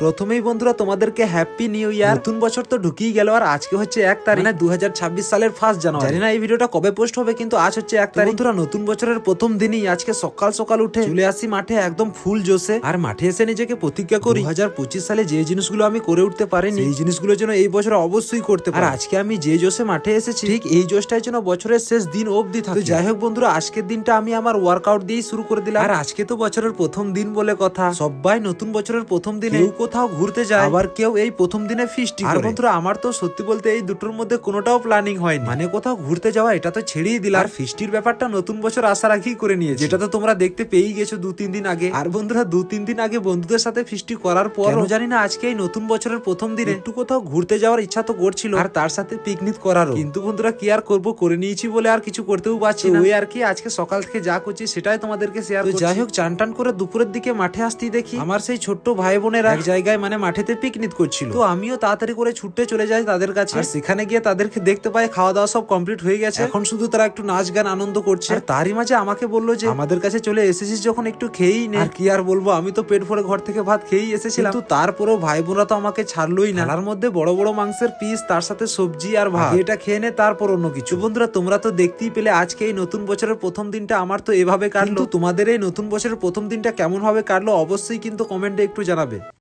প্রথমেই বন্ধুরা তোমাদেরকে হ্যাপি নিউ ইয়ার নতুন বছর তো ঢুকিয়ে গেল আর আজকে হচ্ছে এক তারিখ। মানে দু হাজার ছাব্বিশ সালের ফার্স্ট জানুয়ারি। জানি না এই ভিডিওটা কবে পোস্ট হবে কিন্তু আজ হচ্ছে এক তারিখ। বন্ধুরা নতুন বছরের প্রথম দিনই আজকে সকাল সকাল উঠে চলে আসি মাঠে একদম ফুল জোসে আর মাঠে এসে নিজেকে প্রতিজ্ঞা করি দুই হাজার পঁচিশ সালে যে জিনিসগুলো আমি করে উঠতে পারিনি এই জিনিসগুলো যেন এই বছর অবশ্যই করতে পারি। আর আজকে আমি যে জোসে মাঠে এসেছি ঠিক এই জোশটাই যেন বছরের শেষ দিন অবধি থাকে। যাই হোক বন্ধুরা আজকের দিনটা আমি আমার ওয়ার্কআউট দিয়েই শুরু করে দিলাম। আর আজকে তো বছরের প্রথম দিন বলে কথা। সবাই নতুন বছরের প্রথম দিনে কোথাও ঘুরতে যায়। আবার কেউ এই প্রথম দিনে ফিস্টি আর বন্ধুরা আমার তো সত্যি বলতে এই দুটোর মধ্যে কোনোটাও প্ল্যানিং হয়নি। মানে কোথাও ঘুরতে যাওয়া এটা তো ছেড়েই দিলাম। আর ফিস্টির ব্যাপারটা নতুন বছর আসার আগেই করে নিয়েছি। যেটা তো তোমরা দেখতে পেয়েই গেছো দু তিন দিন আগে। আর বন্ধুরা দু তিন দিন আগে বন্ধুদের সাথে ফিস্টি করার পর জানি না আজকে এই নতুন বছরের প্রথম দিনে একটু কোথাও ঘুরতে যাওয়ার ইচ্ছা তো করছিল। আর তার সাথে পিকনিক করারও। কিন্তু বন্ধুরা কি আর করব? করে নিয়েছি বলে আর কিছু করতেও পারছি না। ওই আর কি আজকে সকাল থেকে যা করছি সেটাই তোমাদেরকে শেয়ার যাই হোক চান টান করে দুপুরের দিকে মাঠে আসতেই দেখি। আমার সেই ছোট্ট ভাই বোনেরা জায়গায় মানে মাঠেতে পিকনিক করছিল। তো আমিও তাড়াতাড়ি করে ছুটে চলে যাই তাদের কাছে। আর সেখানে গিয়ে তাদেরকে দেখতে পাই খাওয়া দাওয়া সব কমপ্লিট হয়ে গেছে। এখন শুধু তারা একটু নাচ গান আনন্দ করছে। আর তারই মাঝে আমাকে বলল যে আমাদের কাছে চলে এসেছিস যখন একটু খেয়েই নে। আর কি আর বলব আমি তো পেট ভরে ঘর থেকে ভাত খেয়েই এসেছিলাম। কিন্তু তারপরেও ভাই বোনরা তো আমাকে ছাড়লোই না। তার মধ্যে বড় বড় মাংসের পিস তার সাথে সবজি আর ভাত। এটা খেয়ে নে তারপর অন্য কিছু। বন্ধুরা তোমরা তো দেখতেই পেলে আজকে এই নতুন বছরের প্রথম দিনটা আমার তো এভাবে কাটলো। তোমাদের এই নতুন বছরের প্রথম দিনটা কেমন ভাবে কাটলো অবশ্যই কিন্তু কমেন্টে একটু জানাবে।